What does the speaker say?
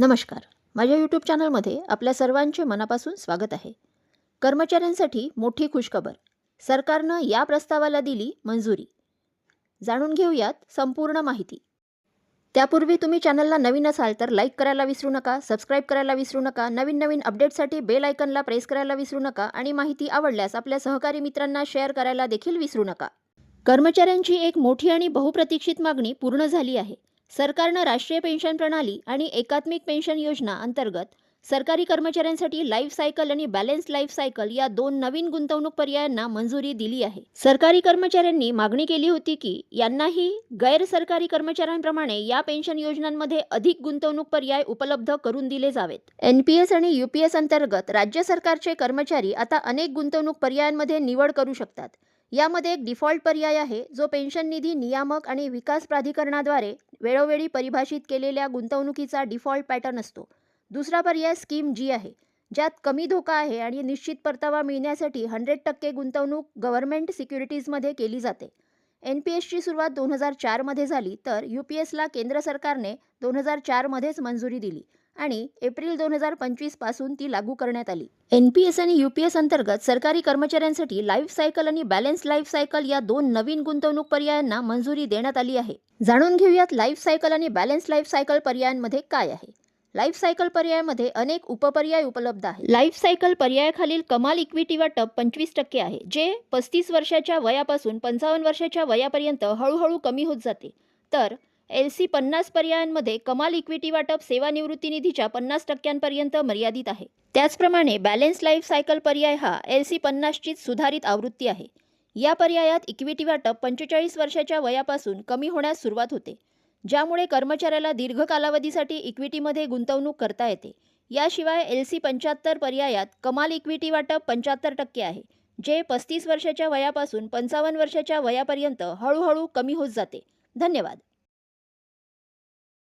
नमस्कार. माझ्या यूट्यूब चॅनलमध्ये आपल्या सर्वांचे मनापासून स्वागत आहे. कर्मचाऱ्यांसाठी मोठी खुशखबर. सरकारनं या प्रस्तावाला दिली मंजुरी. जाणून घेऊयात संपूर्ण माहिती. त्यापूर्वी तुम्ही चॅनलला नवीन असाल तर लाईक करायला विसरू नका सबस्क्राईब करायला विसरू नका नवीन नवीन अपडेटसाठी बेल आयकनला प्रेस करायला विसरू नका आणि माहिती आवडल्यास आपल्या सहकारी मित्रांना शेअर करायला देखील विसरू नका. कर्मचाऱ्यांची एक मोठी आणि बहुप्रतीक्षित मागणी पूर्ण झाली आहे. सरकारनं राष्ट्रीय पेन्शन प्रणाली आणि एकात्मिक पेन्शन योजना अंतर्गत सरकारी कर्मचाऱ्यांसाठी लाईफ सायकल आणि बॅलन्स लाईफ सायकल या दोन नवीन गुंतवणूक पर्यायांना मंजुरी दिली आहे. सरकारी कर्मचाऱ्यांनी मागणी केली होती की यांनाही गैर सरकारी कर्मचाऱ्यांप्रमाणे या पेन्शन योजनांमध्ये अधिक गुंतवणूक पर्याय उपलब्ध करून दिले जावेत. एन पी एस आणि यू पी एस अंतर्गत राज्य सरकारचे कर्मचारी आता अनेक गुंतवणूक पर्यायांमध्ये निवड करू शकतात. यामध्ये एक डिफॉल्ट पर्याय आहे जो पेन्शन निधी नियामक आणि विकास प्राधिकरणाद्वारे वेळोवेळी परिभाषित केलेल्या गुंतवणुकीचा डिफॉल्ट पॅटर्न असतो. दुसरा पर्याय स्कीम जी आहे. ज्यात कमी धोका आहे आणि निश्चित परतावा मिळण्यासाठी हंड्रेड टक्के गुंतवणूक गव्हर्नमेंट सिक्युरिटीजमध्ये केली जाते. एन पी एसची सुरुवात दोन हजार चारमध्ये झाली तर यू पी एसला केंद्र सरकारने दोन हजार चारमध्येच मंजुरी दिली. आणि एप्रिल दोन हजार पंचवीसपासून ती लागू करण्यात आली. एन पी एस आणि यू पी एस अंतर्गत सरकारी कर्मचाऱ्यांसाठी लाईफ सायकल आणि बॅलन्स लाईफ सायकल या दोन नवीन गुंतवणूक पर्यायांना मंजुरी देण्यात आली आहे. जाणून घेऊयात लाईफ सायकल आणि बॅलन्स लाईफ सायकल पर्यायांमध्ये काय आहे. लाईफ सायकल पर्यायामध्ये अनेक उपपर्याय उपलब्ध आहेत. लाईफ सायकल पर्यायाखालील कमाल इक्विटी वाटप पंचवीस टक्के आहे जे पस्तीस वर्षाच्या वयापासून पंचावन्न वर्षाच्या वयापर्यंत हळूहळू कमी होत जाते. तर एल सी पन्नास पर्यायांमध्ये कमाल इक्विटी वाटप सेवानिवृत्ती निधीच्या पन्नास टक्क्यांपर्यंत मर्यादित आहे. त्याचप्रमाणे बॅलन्स लाईफ सायकल पर्याय हा एल सी पन्नासचीच सुधारित आवृत्ती आहे. या पर्यायात इक्विटी वाटप पंचेचाळीस वर्षाच्या वयापासून कमी होण्यास सुरुवात होते ज्यामुळे कर्मचाऱ्याला दीर्घ कालावधीसाठी इक्विटीमध्ये गुंतवणूक करता येते. याशिवाय एल सी पंच्याहत्तर पर्यायात कमाल इक्विटी वाटप पंच्याहत्तर टक्के आहे जे पस्तीस वर्षाच्या वयापासून पंचावन्न वर्षाच्या वयापर्यंत हळूहळू कमी होत जाते. धन्यवाद.